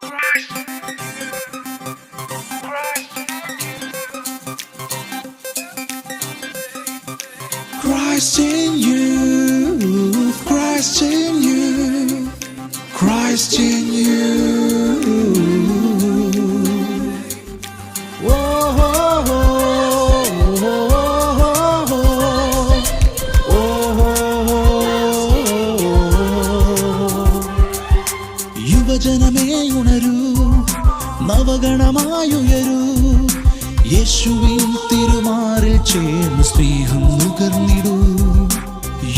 Christ in you, Christ in you, Christ in you. യേശുവിൻ തിരുമാറിൽ ചേർന്ന് സ്നേഹം നുകർന്നിടൂ.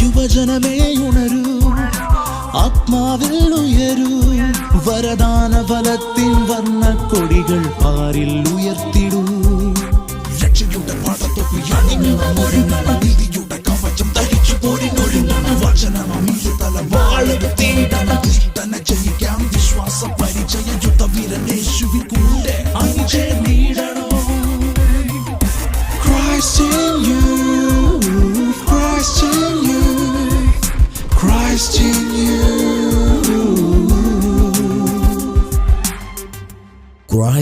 യുവജനമേ ഉണരൂ. ആത്മാവിൽ ഉയരൂ. വരദാന ഫലത്തിൻ വർണ കൊടികൾ പാരിൽ ഉയർത്തിടൂ. രക്ഷയുടെ കവചം ജയിക്കാം. വിശ്വാസ പരിചയ യുദ്ധവീരൻ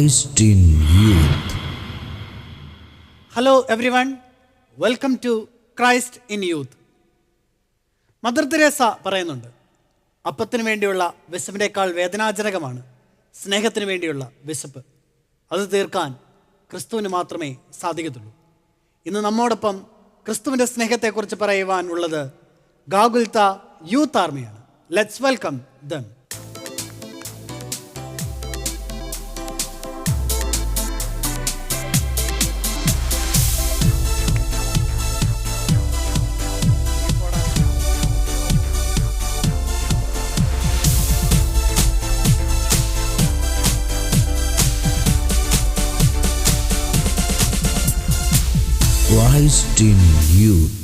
Christ in youth. Everyone welcome to Christ in youth Mother Teresa പറയുന്നുണ്ട് അപ്പത്തിന് വേണ്ടിയുള്ള വിശപ്പിനേക്കാൾ വേദനാജനകമാണ് സ്നേഹത്തിന് വേണ്ടിയുള്ള വിശപ്പ്. അത് തീർക്കാൻ ക്രിസ്തുവിന് മാത്രമേ സാധിക്കത്തുള്ളൂ. ഇന്ന് നമ്മോടൊപ്പം ക്രിസ്തുവിന്റെ സ്നേഹത്തെക്കുറിച്ച് പറയുവാൻ ഉള്ളത് ഗാഗുൽത്ത youth ആർമിയാണ്. Let's welcome them in you.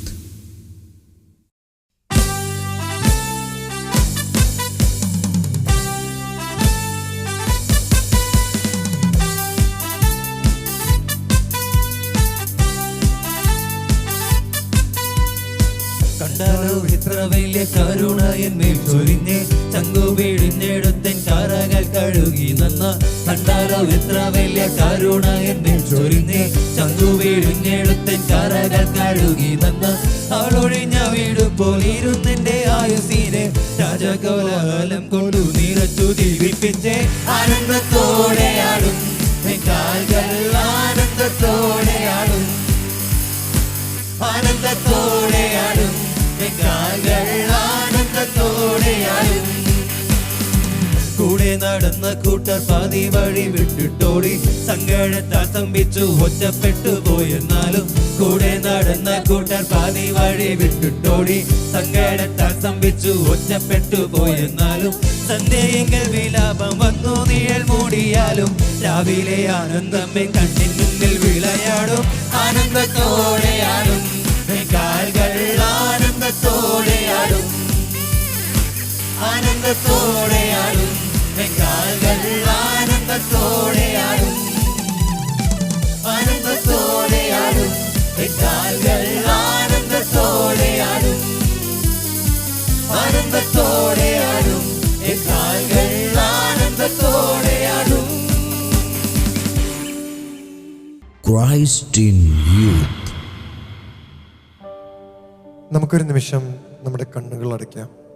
കണ്ടാലോ ഇത്ര വലിയ കരുണ എന്നിൽ ചൊരിഞ്ഞ് ചങ്കു വീഴിഞ്ഞെടുത്തൻ കാറകൾ കഴുകി നന്ന. കണ്ടാലോ ഇത്ര വലിയ കരുണ എന്നിൽ ചൊരിഞ്ഞ് ചങ്കു വീഴിഞ്ഞെടുത്തൻ കാറകൾ കഴുകി നന്ന. ആളൊഴിഞ്ഞ വീട് പോലിരുന്നെന്റെ ആയുസീനെ രാജകോലാലം കൊണ്ടു നിറച്ചു ജീവിപ്പിച്ച്. ആനന്ദത്തോടെയാടും ആനന്ദത്തോടെയാടും എൻ നടന്ന കൂട്ടർ പാതി വഴി വിട്ടിട്ടോടി. സങ്കടത്താൽ സ്തംഭിച്ചു ഒറ്റപ്പെട്ടു പോയെന്നാലും കൂടെ നടന്ന കൂട്ടർ പാതി വഴി വിട്ടിട്ടോടി. സങ്കടത്താൽ സ്തംഭിച്ചു ഒറ്റപ്പെട്ടു പോയെന്നാലും സന്ധ്യയെങ്കിൽ വിലാപം വന്നു നിഴൽ മൂടിയാലും രാവിലെ ആനന്ദമേ കണ്ണിൻ മുന്നിൽ വിളയാടും. ആനന്ദത്തോടെയാടും കാൽകൾ ആനന്ദത്തോടെയാടും ആനന്ദത്തോടെയാടും കാൽകൾ കാൽകൾ കാൽകൾ ക്രൈസ്റ്റ് ഇൻ. നമുക്കൊരു നിമിഷം നമ്മുടെ കണ്ണുകൾ അടയ്ക്കാം.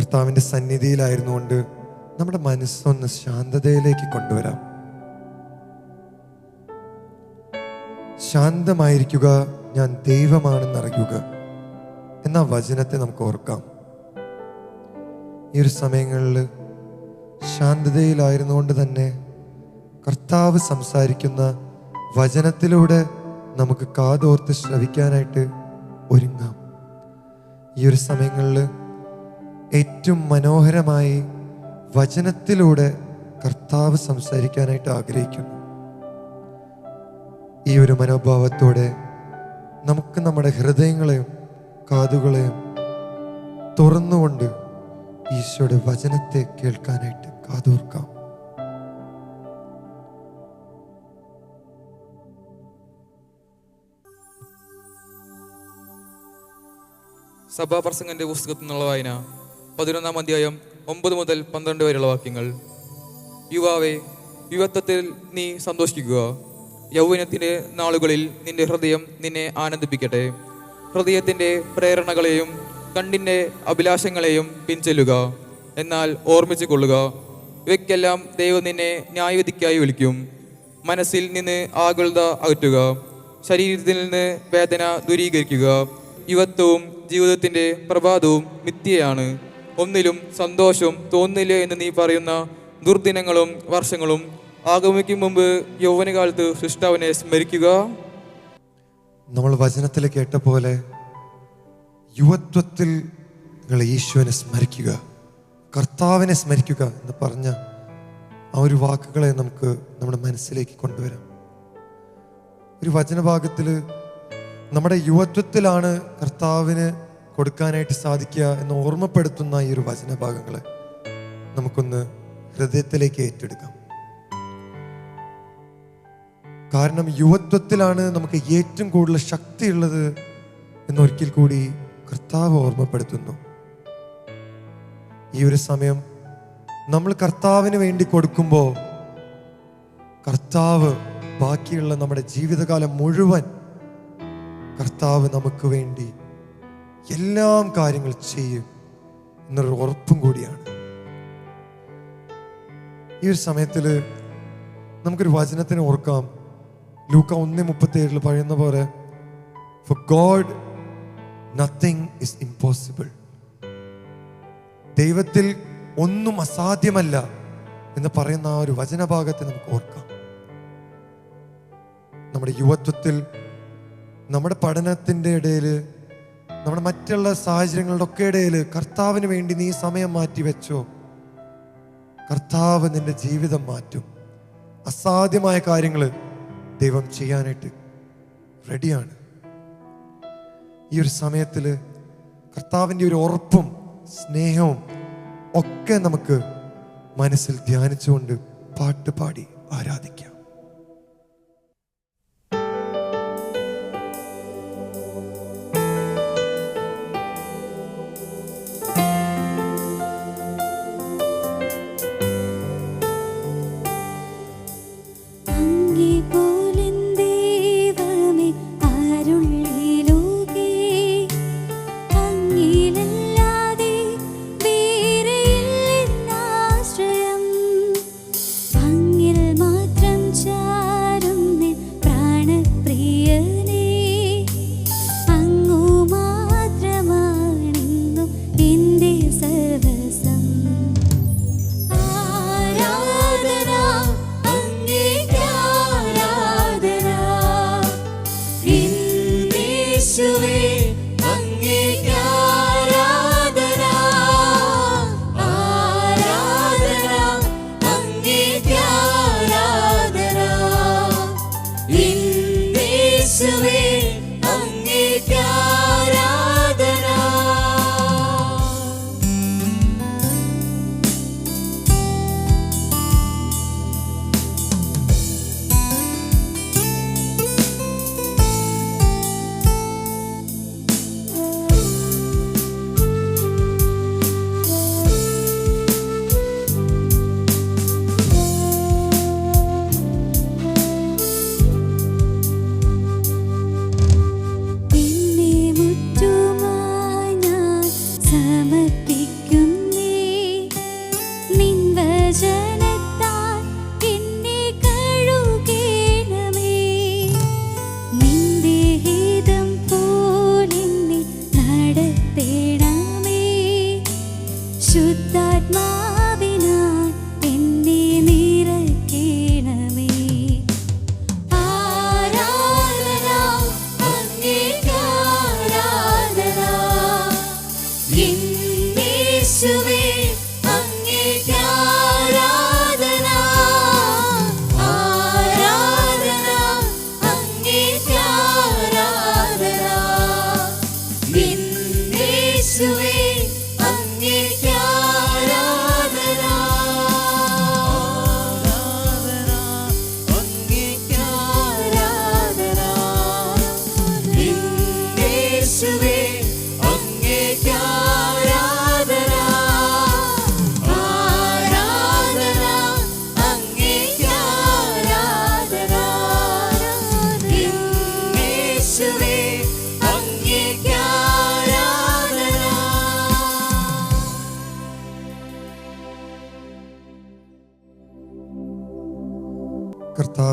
കർത്താവിന്റെ സന്നിധിയിലായിരുന്നുകൊണ്ട് നമ്മുടെ മനസ്സൊന്ന് ശാന്തതയിലേക്ക് കൊണ്ടുവരാം. ശാന്തമായിരിക്കുക ഞാൻ ദൈവമാണെന്ന് അറിയുക എന്ന വചനത്തെ നമുക്ക് ഓർക്കാം. ഈ ഒരു സമയങ്ങളിൽ ശാന്തതയിലായിരുന്നുകൊണ്ട് തന്നെ കർത്താവ് സംസാരിക്കുന്ന വചനത്തിലൂടെ നമുക്ക് കാതോർത്ത് ശ്രവിക്കാനായിട്ട് ഒരുങ്ങാം. ഈ ഒരു സമയങ്ങളിൽ ഏറ്റവും മനോഹരമായി വചനത്തിലൂടെ കർത്താവ് സംസാരിക്കാനായിട്ട് ആഗ്രഹിക്കുന്നു. ഈ ഒരു മനോഭാവത്തോടെ നമുക്ക് നമ്മുടെ ഹൃദയങ്ങളെയും കാതുകളെയും തുറന്നുകൊണ്ട് ഈശോയുടെ വചനത്തെ കേൾക്കാനായിട്ട് കാതോർക്കാം. സഭാപ്രസംഗന്റെ പുസ്തകത്തിൽ നിന്നുള്ള വായന. പതിനൊന്നാം അധ്യായം ഒമ്പത് മുതൽ പന്ത്രണ്ട് വരെയുള്ള വാക്യങ്ങൾ. യുവാവേ യുവത്വത്തിൽ നീ സന്തോഷിക്കുക. യൗവനത്തിന്റെ നാളുകളിൽ നിന്റെ ഹൃദയം നിന്നെ ആനന്ദിപ്പിക്കട്ടെ. ഹൃദയത്തിന്റെ പ്രേരണകളെയും കണ്ണിന്റെ അഭിലാഷങ്ങളെയും പിൻചെല്ലുക. എന്നാൽ ഓർമ്മിച്ചു കൊള്ളുക. ഇവയ്ക്കെല്ലാം ദൈവം നിന്നെ ന്യായവിധിക്കായി വിളിക്കും. മനസ്സിൽ നിന്ന് ആകുലത അകറ്റുക. ശരീരത്തിൽ നിന്ന് വേദന ദൂരീകരിക്കുക. യുവത്വവും ജീവിതത്തിന്റെ പ്രഭാതവും മിഥ്യയാണ്. ഒന്നിലും സന്തോഷവും തോന്നില്ല എന്ന് നീ പറയുന്ന ദുർദിനങ്ങളും വർഷങ്ങളും ആഗമിക്കും മുമ്പ് യൗവനകാലത്ത് സൃഷ്ടാവിനെ സ്മരിക്കുക. നമ്മൾ വചനത്തിൽ കേട്ട പോലെ യുവത്വത്തിൽ നിങ്ങൾ ഈശോനെ സ്മരിക്കുക കർത്താവിനെ സ്മരിക്കുക എന്ന് പറഞ്ഞ ആ ഒരു വാക്കുകളെ നമുക്ക് നമ്മുടെ മനസ്സിലേക്ക് കൊണ്ടുവരാം. ഒരു വചനഭാഗത്തിൽ നമ്മുടെ യുവത്വത്തിലാണ് കർത്താവിന് കൊടുക്കാനായിട്ട് സാധിക്കുക എന്ന് ഓർമ്മപ്പെടുത്തുന്ന ഈ ഒരു വചനഭാഗങ്ങൾ നമുക്കൊന്ന് ഹൃദയത്തിലേക്ക് ഏറ്റെടുക്കാം. കാരണം യുവത്വത്തിലാണ് നമുക്ക് ഏറ്റവും കൂടുതൽ ശക്തിയുള്ളത് എന്നൊരിക്കൽ കൂടി കർത്താവ് ഓർമ്മപ്പെടുത്തുന്നു. ഈ ഒരു സമയം നമ്മൾ കർത്താവിന് വേണ്ടി കൊടുക്കുമ്പോൾ കർത്താവ് ബാക്കിയുള്ള നമ്മുടെ ജീവിതകാലം മുഴുവൻ കർത്താവ് നമുക്ക് വേണ്ടി എല്ലാം കാര്യങ്ങൾ ചെയ്യും എന്നൊരു ഉറപ്പും കൂടിയാണ്. ഈ ഒരു സമയത്തിൽ നമുക്കൊരു വചനത്തിന് ഓർക്കാം. ലൂക്ക ഒന്ന് മുപ്പത്തി ഏഴിൽ പറയുന്ന പോലെ for God nothing is impossible ദൈവത്തിൽ ഒന്നും അസാധ്യമല്ല എന്ന് പറയുന്ന ആ ഒരു വചനഭാഗത്തെ നമുക്ക് ഓർക്കാം. നമ്മുടെ യുവത്വത്തിൽ നമ്മുടെ പഠനത്തിന്റെ ഇടയിൽ നമ്മുടെ മറ്റുള്ള സാഹചര്യങ്ങളുടെ ഒക്കെ ഇടയിൽ കർത്താവിന് വേണ്ടി നീ സമയം മാറ്റി വെച്ചോ. കർത്താവ് നിന്റെ ജീവിതം മാറ്റും. അസാധ്യമായ കാര്യങ്ങൾ ദൈവം ചെയ്യാനായിട്ട് റെഡിയാണ് ഈ ഒരു സമയത്തിൽ കർത്താവിന്റെ ഒരു ഉറപ്പും സ്നേഹവും ഒക്കെ നമുക്ക് മനസ്സിൽ ധ്യാനിച്ചുകൊണ്ട് പാട്ട് പാടി ആരാധിക്കാം.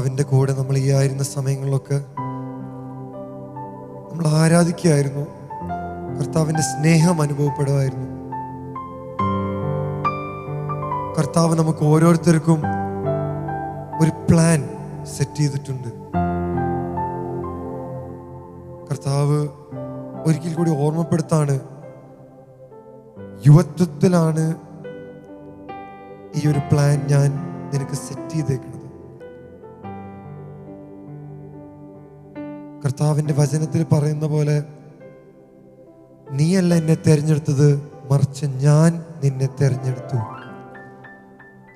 കർത്താവിന്റെ കൂടെ നമ്മൾ ഈ ആയിരുന്ന സമയങ്ങളിലൊക്കെ നമ്മൾ ആരാധിക്കുകയായിരുന്നു. കർത്താവിന്റെ സ്നേഹം അനുഭവപ്പെടുമായിരുന്നു. കർത്താവ് നമുക്ക് ഓരോരുത്തർക്കും ഒരു പ്ലാൻ സെറ്റ് ചെയ്തിട്ടുണ്ട്. കർത്താവ് ഒരിക്കൽ കൂടി ഓർമ്മപ്പെടുത്താണ്. യുവത്വത്തിലാണ് ഈ ഒരു പ്ലാൻ ഞാൻ നിനക്ക് സെറ്റ് ചെയ്തേക്കുന്നത് കർത്താവിന്റെ വചനത്തിൽ പറയുന്ന പോലെ നീയല്ല എന്നെ തിരഞ്ഞെടുത്തത് മറിച്ച് ഞാൻ നിന്നെ തിരഞ്ഞെടുത്തു.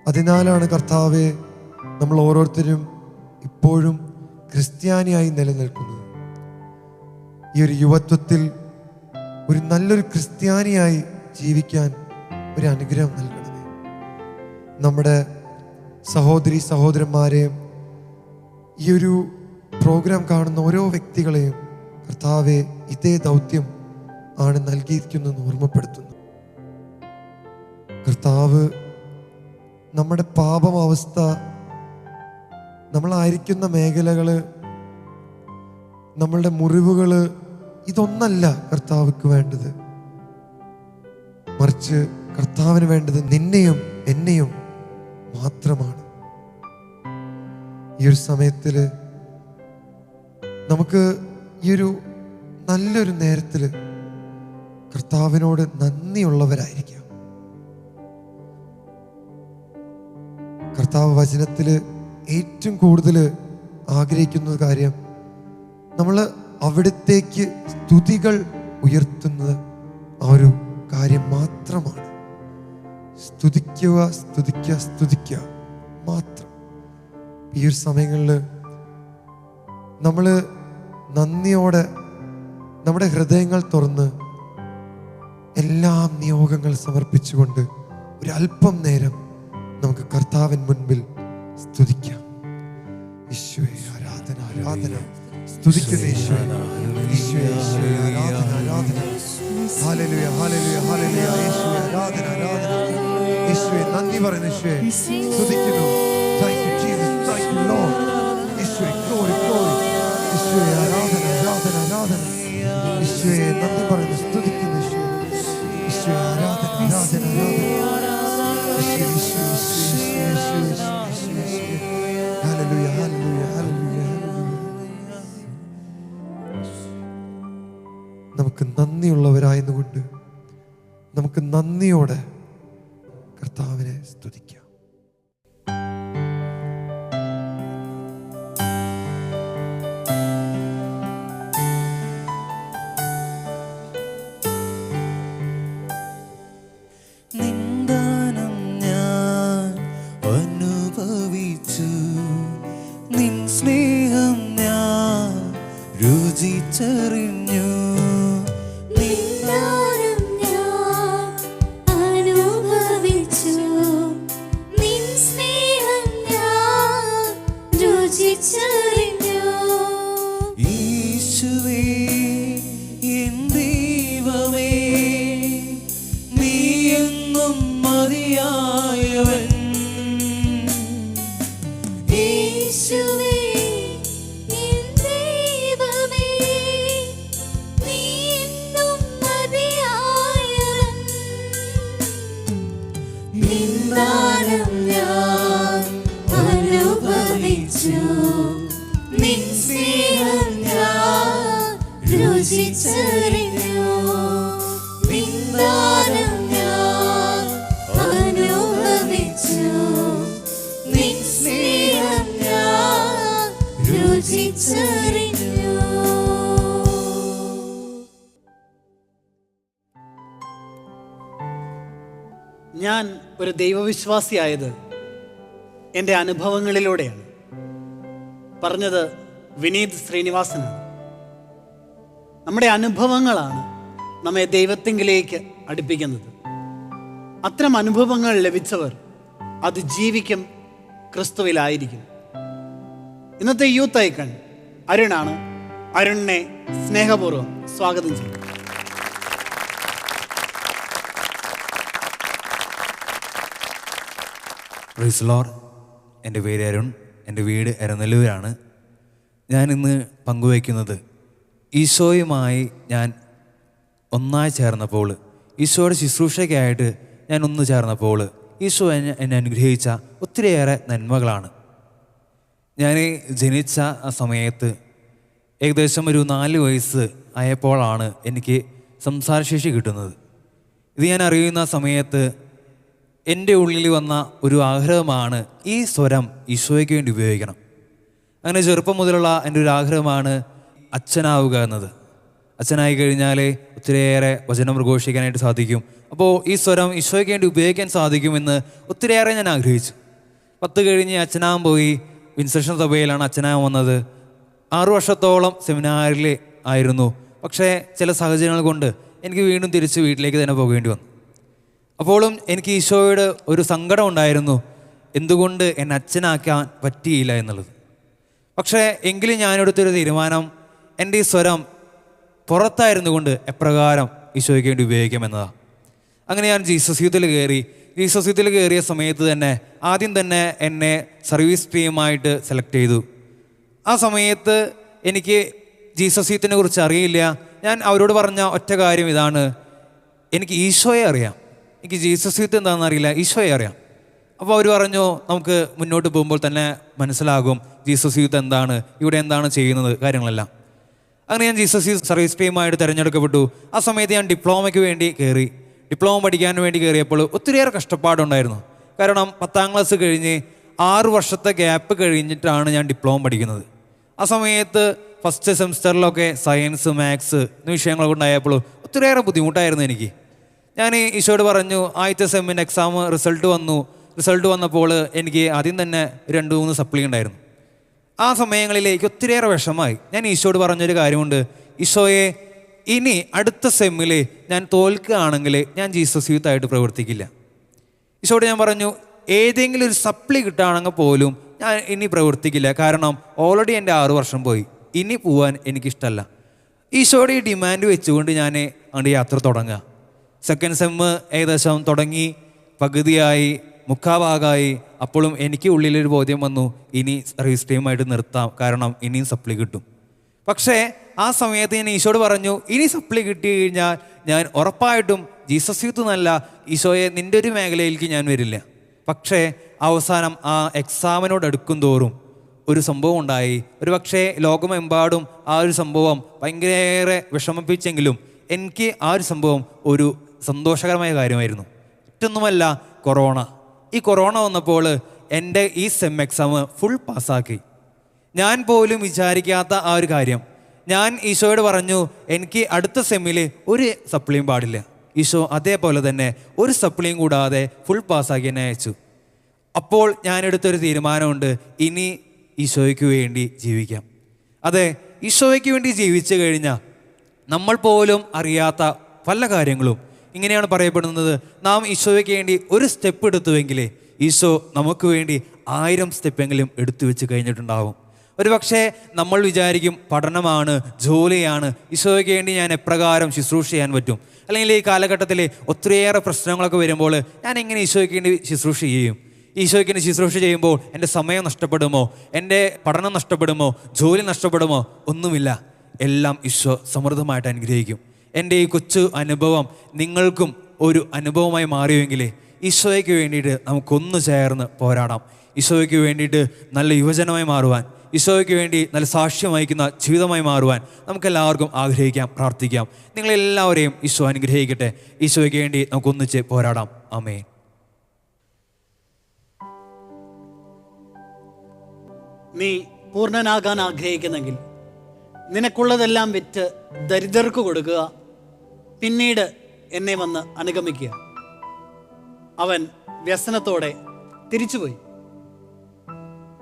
അതിനാലാണ് കർത്താവെ നമ്മൾ ഓരോരുത്തരും ഇപ്പോഴും ക്രിസ്ത്യാനിയായി നിലനിൽക്കുന്നത്. ഈ ഒരു യുവത്വത്തിൽ ഒരു നല്ലൊരു ക്രിസ്ത്യാനിയായി ജീവിക്കാൻ ഒരു അനുഗ്രഹം നൽകണമേ. നമ്മുടെ സഹോദരി സഹോദരന്മാരെയും ഈ ഒരു പ്രോഗ്രാം കാണുന്ന ഓരോ വ്യക്തികളെയും കർത്താവെ ഇതേ ദൗത്യം ആണ് നൽകിയിരിക്കുന്നതെന്ന് ഓർമ്മപ്പെടുത്തുന്നു. കർത്താവ് നമ്മുടെ പാപം അവസ്ഥ നമ്മളായിരിക്കുന്ന മേഖലകൾ നമ്മളുടെ മുറിവുകൾ ഇതൊന്നല്ല കർത്താവ്ക്ക് വേണ്ടത്. മറിച്ച് കർത്താവിന് വേണ്ടത് നിന്നെയും എന്നെയും മാത്രമാണ്. ഈ ഒരു സമയത്തിൽ നമുക്ക് ഈ ഒരു നല്ലൊരു നേരത്തിൽ കർത്താവിനോട് നന്ദിയുള്ളവരായിരിക്കാം. കർത്താവ് വചനത്തിൽ ഏറ്റവും കൂടുതൽ ആഗ്രഹിക്കുന്ന കാര്യം നമ്മൾ അവിടത്തേക്ക് സ്തുതികൾ ഉയർത്തുന്നത് ആ ഒരു കാര്യം മാത്രമാണ്. സ്തുതിക്കുക സ്തുതിക്കുക സ്തുതിക്കുക മാത്രം. ഈ ഒരു സമയങ്ങളിൽ നമ്മൾ നന്ദിയോടെ നമ്മുടെ ഹൃദയങ്ങൾ തുറന്ന് എല്ലാ നിയോഗങ്ങൾ സമർപ്പിച്ചുകൊണ്ട് ഒരല്പം നേരം നമുക്ക് കർത്താവിൻ മുൻപിൽ സ്തുതിക്കാം. ഈശോയെ ആരാധന ആരാധന. സ്തുതിക്കുന്ന ഈശോയെ. ഈശോയെ ഈശോയെ ആരാധന ആരാധന. ഹാലലുയ ഹാലലുയ ഹാലലുയ. ഈശോയെ ആരാധന ആരാധന. ഈശോയെ നന്ദി പറയുന്നു യേശുവെ സ്തുതിക്കുന്നു. Thank you Jesus thank you Lord ആരാധന. യേശുവെ നന്ദി പറയുന്നു. സ്തുതിക്കുന്നു യേശുവെ ആരാധന ആരാധന നമുക്ക് നന്ദിയുള്ളവരായതുകൊണ്ട് നമുക്ക് നന്ദിയോടെ കർത്താവിനെ സ്തുതിക്കാം. ഞാൻ ഒരു ദൈവവിശ്വാസിയായത് എന്റെ അനുഭവങ്ങളിലൂടെയാണ്. പറഞ്ഞത് വിനീത് ശ്രീനിവാസനാണ്. നമ്മുടെ അനുഭവങ്ങളാണ് നമ്മെ ദൈവത്തെങ്കിലേക്ക് അടുപ്പിക്കുന്നത്. അത്തരം അനുഭവങ്ങൾ ലഭിച്ചവർ അത് ജീവിക്കും ക്രിസ്തുവിലായിരിക്കും. ഇന്നത്തെ യൂത്ത് ഐക്കൺ അരുണാണ്. അരുണിനെ സ്നേഹപൂർവം സ്വാഗതം ചെയ്യും പ്രൈസ് ലോർ എന്റെ പേര് അരുൺ. എന്റെ വീട് എരനല്ലൂരാണ്. ഇന്ന് പങ്കുവയ്ക്കുന്നത് ഈശോയുമായി ഞാൻ ഒന്നായി ചേർന്നപ്പോൾ ഈശോയുടെ ശുശ്രൂഷയ്ക്കായിട്ട് ഞാൻ ഒന്ന് ചേർന്നപ്പോൾ ഈശോ എന്നെ അനുഗ്രഹിച്ച ഒത്തിരിയേറെ നന്മകളാണ്. ഞാൻ ജനിച്ച ആ സമയത്ത് ഏകദേശം ഒരു നാല് വയസ്സ് ആയപ്പോഴാണ് എനിക്ക് സംസാരശേഷി കിട്ടുന്നത്. ഇത് ഞാൻ അറിയുന്ന സമയത്ത് എന്റെ ഉള്ളിൽ വന്ന ഒരു ആഗ്രഹമാണ് ഈ സ്വരം ഈശോയ്ക്ക് വേണ്ടി ഉപയോഗിക്കണം. അങ്ങനെ ചെറുപ്പം മുതലുള്ള എന്റെ ഒരു ആഗ്രഹമാണ് അച്ഛനാവുക എന്നത്. അച്ഛനായി കഴിഞ്ഞാൽ ഒത്തിരിയേറെ വചനം പ്രഘോഷിക്കാനായിട്ട് സാധിക്കും. അപ്പോൾ ഈ സ്വരം ഈശോയ്ക്ക് വേണ്ടി ഉപയോഗിക്കാൻ സാധിക്കുമെന്ന് ഒത്തിരിയേറെ ഞാൻ ആഗ്രഹിച്ചു. പത്ത് കഴിഞ്ഞ് അച്ഛനാകാൻ പോയി. വിൻസെഷൻ സഭയിലാണ് അച്ഛനാകാൻ വന്നത്. ആറു വർഷത്തോളം സെമിനാറിൽ ആയിരുന്നു. പക്ഷേ ചില സാഹചര്യങ്ങൾ കൊണ്ട് എനിക്ക് വീണ്ടും തിരിച്ച് വീട്ടിലേക്ക് തന്നെ പോകേണ്ടി വന്നു. അപ്പോഴും എനിക്ക് ഈശോയോട് ഒരു സങ്കടം ഉണ്ടായിരുന്നു. എന്തുകൊണ്ട് എന്നെ അച്ഛനാക്കാൻ പറ്റിയില്ല എന്നുള്ളത്. പക്ഷേ എങ്കിലും ഞാനെടുത്തൊരു തീരുമാനം എന്റെ ഈ സ്വരം പുറത്തായിരുന്നു കൊണ്ട് എപ്രകാരം ഈശോയ്ക്ക് വേണ്ടി ഉപയോഗിക്കാം എന്നതാണ് അങ്ങനെ ഞാൻ ജീസസ് യൂത്തിൽ കയറി. ജീസസ് യൂത്തിൽ കയറിയ സമയത്ത് തന്നെ ആദ്യം തന്നെ എന്നെ സർവീസ് ടീമായിട്ട് സെലക്ട് ചെയ്തു. ആ സമയത്ത് എനിക്ക് ജീസസ് യൂത്തിനെ കുറിച്ച് അറിയില്ല. ഞാൻ അവരോട് പറഞ്ഞ ഒറ്റ കാര്യം ഇതാണ്. എനിക്ക് ഈശോയെ അറിയാം. എനിക്ക് ജീസസ് യൂത്ത് എന്താണെന്ന് അറിയില്ല. ഈശോയെ അറിയാം. അപ്പോൾ അവർ പറഞ്ഞു നമുക്ക് മുന്നോട്ട് പോകുമ്പോൾ തന്നെ മനസ്സിലാകും ജീസസ് യൂത്ത് എന്താണ് ഇവിടെ എന്താണ് ചെയ്യുന്നത് കാര്യങ്ങളെല്ലാം. അങ്ങനെ ഞാൻ ജീസസ് യൂത്ത് സർവീസ് ടീമായിട്ട് തിരഞ്ഞെടുക്കപ്പെട്ടു. ആ സമയത്ത് ഞാൻ ഡിപ്ലോമയ്ക്ക് വേണ്ടി കയറി. ഡിപ്ലോമ പഠിക്കാൻ വേണ്ടി കയറിയപ്പോൾ ഒത്തിരിയേറെ കഷ്ടപ്പാടുണ്ടായിരുന്നു. കാരണം പത്താം ക്ലാസ് കഴിഞ്ഞ് ആറ് വർഷത്തെ ഗ്യാപ്പ് കഴിഞ്ഞിട്ടാണ് ഞാൻ ഡിപ്ലോമ പഠിക്കുന്നത്. ആ സമയത്ത് ഫസ്റ്റ് സെമിസ്റ്ററിലൊക്കെ സയൻസ് മാത്സ് എന്നീ വിഷയങ്ങളൊക്കെ ഉണ്ടായപ്പോൾ ഒത്തിരിയേറെ ബുദ്ധിമുട്ടായിരുന്നു എനിക്ക്. ഞാൻ ഈശോയോട് പറഞ്ഞു ആദ്യത്തെ സെമ്മിന് എക്സാം റിസൾട്ട് വന്നു. റിസൾട്ട് വന്നപ്പോൾ എനിക്ക് ആദ്യം തന്നെ രണ്ട് മൂന്ന് സപ്ലി ഉണ്ടായിരുന്നു. ആ സമയങ്ങളിലേക്ക് ഒത്തിരിയേറെ വിഷമായി ഞാൻ ഈശോയോട് പറഞ്ഞൊരു കാര്യമുണ്ട്. ഈശോയെ ഇനി അടുത്ത സെമ്മിൽ ഞാൻ തോൽക്കുകയാണെങ്കിൽ ഞാൻ ജീസസ് യൂത്ത് ആയിട്ട് പ്രവർത്തിക്കില്ല. ഈശോയോട് ഞാൻ പറഞ്ഞു ഏതെങ്കിലും ഒരു സപ്ലി കിട്ടുകയാണെങ്കിൽ പോലും ഞാൻ ഇനി പ്രവർത്തിക്കില്ല. കാരണം ഓൾറെഡി എന്റെ ആറു വർഷം പോയി. ഇനി പോവാൻ എനിക്കിഷ്ടമല്ല ഈശോയുടെ ഈ ഡിമാൻഡ് വെച്ചുകൊണ്ട് ഞാൻ അങ്ങോട്ട് യാത്ര തുടങ്ങുക. സെക്കൻഡ് സെമ്മ് ഏകദേശം തുടങ്ങി പകുതിയായി മുക്കാഭാഗമായി അപ്പോഴും എനിക്ക് ഉള്ളിലൊരു ബോധ്യം വന്നു ഇനി സർവീസ് ടീമായിട്ട് നിർത്താം. കാരണം ഇനിയും സപ്ലി കിട്ടും. പക്ഷേ ആ സമയത്ത് ഞാൻ ഈശോട് പറഞ്ഞു ഇനി സപ്ലി കിട്ടി കഴിഞ്ഞാൽ ഞാൻ ഉറപ്പായിട്ടും ജീസസ് യൂത്ത് നല്ല ഈശോയെ നിന്റെ ഒരു മേഖലയിലേക്ക് ഞാൻ വരില്ല. പക്ഷേ അവസാനം ആ എക്സാമിനോട് അടുക്കും തോറും ഒരു സംഭവം ഉണ്ടായി. ഒരു പക്ഷേ ലോകമെമ്പാടും ആ ഒരു സംഭവം ഭയങ്കരേറെ വിഷമിപ്പിച്ചെങ്കിലും എനിക്ക് ആ ഒരു സംഭവം ഒരു സന്തോഷകരമായ കാര്യമായിരുന്നു. മറ്റൊന്നുമല്ല കൊറോണ. ഈ കൊറോണ വന്നപ്പോൾ എന്റെ ഈ സെം എക്സാം ഫുൾ പാസ്സാക്കി ഞാൻ പോലും വിചാരിക്കാത്ത ആ ഒരു കാര്യം. ഞാൻ ഈശോയോട് പറഞ്ഞു എനിക്ക് അടുത്ത സെമ്മിൽ ഒരു സപ്ലിയും പാടില്ല. ഈശോ അതേപോലെ തന്നെ ഒരു സപ്ലിയും കൂടാതെ ഫുൾ പാസ്സാക്കി എന്നെ അയച്ചു. അപ്പോൾ ഞാൻ എടുത്തൊരു തീരുമാനമുണ്ട് ഇനി ഈശോയ്ക്ക് വേണ്ടി ജീവിക്കാം. അതെ ഈശോയ്ക്ക് വേണ്ടി ജീവിച്ചു കഴിഞ്ഞാൽ നമ്മൾ പോലും അറിയാത്ത പല കാര്യങ്ങളും ഇങ്ങനെയാണ് പറയപ്പെടുന്നത്. നാം ഈശോയ്ക്ക് വേണ്ടി ഒരു സ്റ്റെപ്പ് എടുത്തുവെങ്കിലേ ഈശോ നമുക്ക് വേണ്ടി ആയിരം സ്റ്റെപ്പെങ്കിലും എടുത്തു വെച്ച് കഴിഞ്ഞിട്ടുണ്ടാവും. ഒരു പക്ഷേ നമ്മൾ വിചാരിക്കും പഠനമാണ് ജോലിയാണ് ഈശോയ്ക്ക് വേണ്ടി ഞാൻ എപ്രകാരം ശുശ്രൂഷ ചെയ്യാൻ പറ്റും. അല്ലെങ്കിൽ ഈ കാലഘട്ടത്തിൽ ഒത്തിരിയേറെ പ്രശ്നങ്ങളൊക്കെ വരുമ്പോൾ ഞാൻ എങ്ങനെ ഈശോയ്ക്ക് വേണ്ടി ശുശ്രൂഷ ചെയ്യും? ഈശോയ്ക്ക് വേണ്ടി ശുശ്രൂഷ ചെയ്യുമ്പോൾ എന്റെ സമയം നഷ്ടപ്പെടുമോ? എന്റെ പഠനം നഷ്ടപ്പെടുമോ? ജോലി നഷ്ടപ്പെടുമോ? ഒന്നുമില്ല. എല്ലാം ഈശോ സമൃദ്ധമായിട്ട് അനുഗ്രഹിക്കും. എന്റെ ഈ കൊച്ചു അനുഭവം നിങ്ങൾക്കും ഒരു അനുഭവമായി മാറിയുമെങ്കിലേ ഈശോയ്ക്ക് വേണ്ടിയിട്ട് നമുക്കൊന്ന് ചേർന്ന് പോരാടാം. ഈശോയ്ക്ക് വേണ്ടിയിട്ട് നല്ല യുവജനമായി മാറുവാൻ ഈശോയ്ക്ക് വേണ്ടി നല്ല സാക്ഷ്യം വഹിക്കുന്ന ജീവിതമായി മാറുവാൻ നമുക്കെല്ലാവർക്കും ആഗ്രഹിക്കാം പ്രാർത്ഥിക്കാം. നിങ്ങളെല്ലാവരെയും ഈശോ അനുഗ്രഹിക്കട്ടെ. ഈശോയ്ക്ക് വേണ്ടി നമുക്കൊന്നിച്ച് പോരാടാം. അമേ നീ പൂർണനാകാൻ ആഗ്രഹിക്കുന്നെങ്കിൽ നിനക്കുള്ളതെല്ലാം വിറ്റ് ദരിദ്രർക്ക് കൊടുക്കുക. പിന്നീട് എന്നെ വന്ന് അനുഗമിക്കുക. അവൻ വ്യസനത്തോടെ തിരിച്ചുപോയി.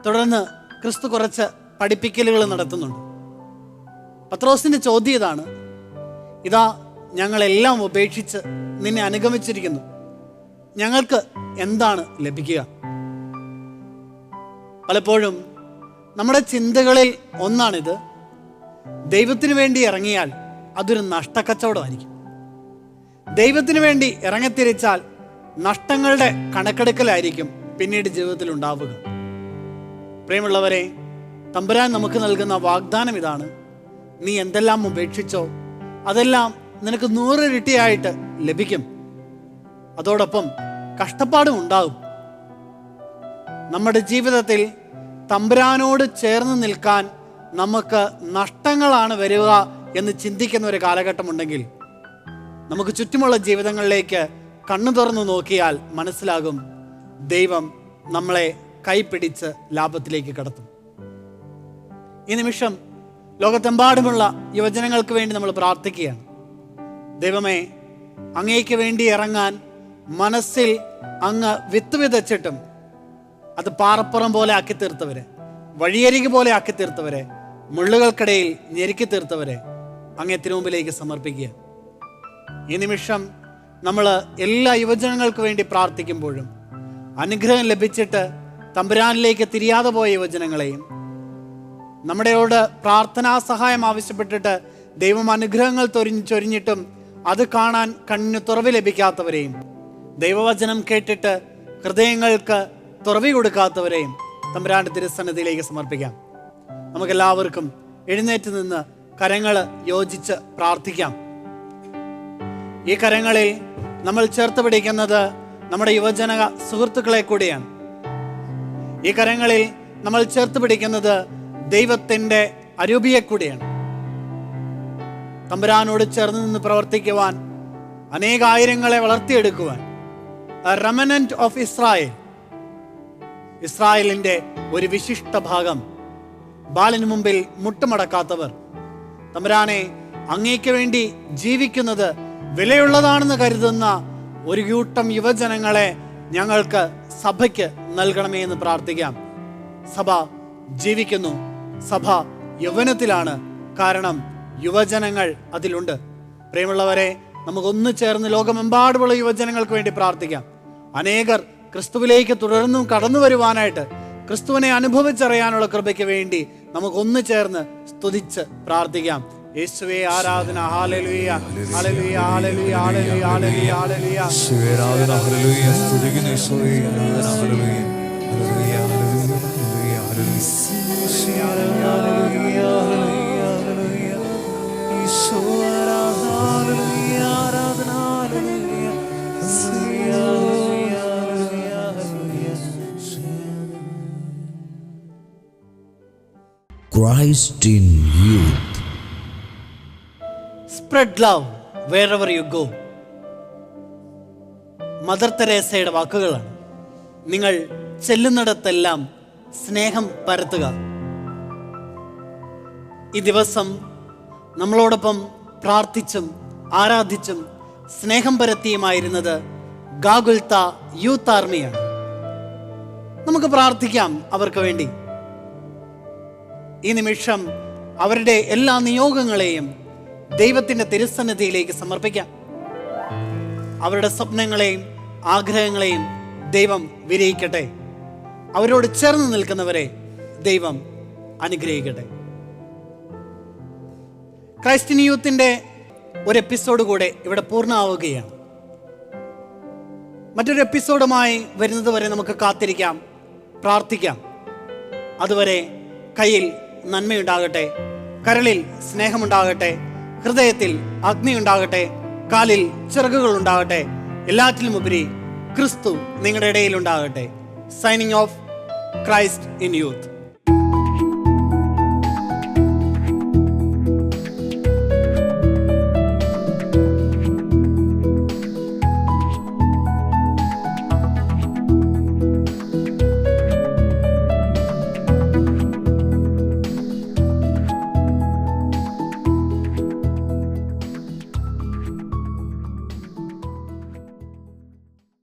തുടർന്ന് ക്രിസ്തു കുറച്ച് പഠിപ്പിക്കലുകൾ നടത്തുന്നുണ്ട്. പത്രോസിന്റെ ചോദ്യം ഇതാണ് ഇതാ ഞങ്ങളെല്ലാം ഉപേക്ഷിച്ച് നിന്നെ അനുഗമിച്ചിരിക്കുന്നു. ഞങ്ങൾക്ക് എന്താണ് ലഭിക്കുക? പലപ്പോഴും നമ്മുടെ ചിന്തകളിൽ ഒന്നാണിത്. ദൈവത്തിന് വേണ്ടി ഇറങ്ങിയാൽ അതൊരു നഷ്ടക്കച്ചവടമായിരിക്കും. ദൈവത്തിന് വേണ്ടി ഇറങ്ങിത്തിരിച്ചാൽ നഷ്ടങ്ങളുടെ കണക്കെടുക്കലായിരിക്കും പിന്നീട് ജീവിതത്തിൽ ഉണ്ടാവുക. പ്രിയമുള്ളവരെ തമ്പുരാൻ നമുക്ക് നൽകുന്ന വാഗ്ദാനം ഇതാണ്. നീ എന്തെല്ലാം ഉപേക്ഷിച്ചോ അതെല്ലാം നിനക്ക് നൂറിരട്ടിയായിട്ട് ലഭിക്കും. അതോടൊപ്പം കഷ്ടപ്പാടും ഉണ്ടാകും. നമ്മുടെ ജീവിതത്തിൽ തമ്പുരാനോട് ചേർന്ന് നിൽക്കാൻ നമുക്ക് നഷ്ടങ്ങളാണ് വരിക എന്ന് ചിന്തിക്കുന്ന ഒരു കാലഘട്ടമുണ്ടെങ്കിൽ നമുക്ക് ചുറ്റുമുള്ള ജീവിതങ്ങളിലേക്ക് കണ്ണു തുറന്നു നോക്കിയാൽ മനസ്സിലാകും ദൈവം നമ്മളെ കൈപിടിച്ച് ലാഭത്തിലേക്ക് കടത്തും. ഈ നിമിഷം ലോകത്തെമ്പാടുമുള്ള യുവജനങ്ങൾക്ക് വേണ്ടി നമ്മൾ പ്രാർത്ഥിക്കുകയാണ്. ദൈവമേ അങ്ങേക്ക് വേണ്ടി ഇറങ്ങാൻ മനസ്സിൽ അങ്ങ് വിത്ത് വിതച്ചിട്ടും അത് പാറപ്പുറം പോലെ ആക്കി തീർത്തവരെ വഴിയരിക പോലെ ആക്കി തീർത്തവരെ മുള്ളുകൾക്കിടയിൽ ഞെരുക്കി തീർത്തവരെ അങ്ങേ തിരുമുമ്പിലേക്ക് സമർപ്പിക്കുക. ഈ നിമിഷം നമ്മൾ എല്ലാ യുവജനങ്ങൾക്ക് വേണ്ടി പ്രാർത്ഥിക്കുമ്പോഴും അനുഗ്രഹം ലഭിച്ചിട്ട് തമ്പുരാനിലേക്ക് തിരിയാതെ പോയ യുവജനങ്ങളെയും നമ്മുടെയോട് പ്രാർത്ഥനാ സഹായം ആവശ്യപ്പെട്ടിട്ട് ദൈവം അനുഗ്രഹങ്ങൾ ചൊരിഞ്ഞിട്ടും അത് കാണാൻ കണ്ണിന് തുറവ് ലഭിക്കാത്തവരെയും ദൈവവചനം കേട്ടിട്ട് ഹൃദയങ്ങൾക്ക് തുറവി കൊടുക്കാത്തവരെയും തമ്പുരാന്റെ തിരുസന്നിധിയിലേക്ക് സമർപ്പിക്കാം. നമുക്കെല്ലാവർക്കും എഴുന്നേറ്റ് നിന്ന് കരങ്ങൾ യോജിച്ച് പ്രാർത്ഥിക്കാം. ഈ കരങ്ങളിൽ നമ്മൾ ചേർത്ത് പിടിക്കുന്നത് നമ്മുടെ യുവജന സുഹൃത്തുക്കളെ കൂടിയാണ്. ഈ കരങ്ങളിൽ നമ്മൾ ചേർത്ത് പിടിക്കുന്നത് ദൈവത്തിന്റെ അരൂപിയെ കൂടിയാണ്. തമ്പുരാനോട് ചേർന്ന് നിന്ന് പ്രവർത്തിക്കുവാൻ അനേകായിരങ്ങളെ വളർത്തിയെടുക്കുവാൻ റമനന്റ് ഓഫ് ഇസ്രായേൽ ഇസ്രായേലിന്റെ ഒരു വിശിഷ്ട ഭാഗം ബാലിന് മുമ്പിൽ മുട്ടുമടക്കാത്തവർ തമ്പുരാനെ അങ്ങേക്ക് വേണ്ടി ജീവിക്കുന്നത് വിലയുള്ളതാണെന്ന് കരുതുന്ന ഒരു കൂട്ടം യുവജനങ്ങളെ ഞങ്ങൾക്ക് സഭയ്ക്ക് നൽകണമേ എന്ന് പ്രാർത്ഥിക്കാം. സഭ ജീവിക്കുന്നു. സഭ യൗവനത്തിലാണ്. കാരണം യുവജനങ്ങൾ അതിലുണ്ട്. പ്രിയമുള്ളവരെ നമുക്കൊന്നു ചേർന്ന് ലോകമെമ്പാടുമുള്ള യുവജനങ്ങൾക്ക് വേണ്ടി പ്രാർത്ഥിക്കാം. അനേകർ ക്രിസ്തുവിലേക്ക് തുടർന്നും കടന്നു വരുവാനായിട്ട് ക്രിസ്തുവിനെ അനുഭവിച്ചറിയാനുള്ള കൃപയ്ക്ക് വേണ്ടി നമുക്കൊന്നു ചേർന്ന് സ്തുതിച്ച് പ്രാർത്ഥിക്കാം. യേശുവേ ആരാധന ഹാലലുയ ഹാലലുയ ഹാലലുയ ഹാലലുയ ഹാലലുയ ഹാലലുയ ആരാധന ഹല്ലേലൂയ സ്തുതിക്കുന്നു യേശുവേ ആരാധന ഹല്ലേലൂയ ഹല്ലേലൂയ ഹല്ലേലൂയ ഹല്ലേലൂയ ഹല്ലേലൂയ ഹല്ലേലൂയ ഹല്ലേലൂയ ഈശോ ആരാധന ഹല്ലേലൂയ ആരാധന ഹല്ലേലൂയ ഹല്ലേലൂയ ഹല്ലേലൂയ Christ in youth. Spread love wherever you go Mother തെരേസയുടെ വാക്കുകളാണ്. നിങ്ങൾ ചെല്ലുന്നിടത്തെല്ലാം സ്നേഹം പരത്തുക. ഈ ദിവസം നമ്മളോടൊപ്പം പ്രാർത്ഥിച്ചും ആരാധിച്ചും സ്നേഹം പരത്തിയുമായിരുന്നത് ഗാഗുൽത്ത യൂത്ത് ആർമിയാണ്. നമുക്ക് പ്രാർത്ഥിക്കാം അവർക്ക് വേണ്ടി. ഈ നിമിഷം അവരുടെ എല്ലാ നിയോഗങ്ങളെയും ദൈവത്തിന്റെ തിരുസന്നിധിയിലേക്ക് സമർപ്പിക്കാം. അവരുടെ സ്വപ്നങ്ങളെയും ആഗ്രഹങ്ങളെയും ദൈവം വിരയിക്കട്ടെ. അവരോട് ചേർന്ന് നിൽക്കുന്നവരെ ദൈവം അനുഗ്രഹിക്കട്ടെ. ക്രൈസ്റ്റിൻ യൂത്തിന്റെ ഒരു എപ്പിസോഡ് കൂടെ ഇവിടെ പൂർണമാവുകയാണ്. മറ്റൊരു എപ്പിസോഡുമായി വരുന്നതുവരെ നമുക്ക് കാത്തിരിക്കാം പ്രാർത്ഥിക്കാം. അതുവരെ കയ്യിൽ നന്മയുണ്ടാകട്ടെ കരളിൽ സ്നേഹമുണ്ടാകട്ടെ. ഹൃദയത്തിൽ അഗ്നി ഉണ്ടാകട്ടെ കാലിൽ ചിറകുകൾ ഉണ്ടാകട്ടെ എല്ലാറ്റിലും ഉപരി ക്രിസ്തു നിങ്ങളുടെ ഇടയിൽ ഉണ്ടാകട്ടെ. Signing off Christ in youth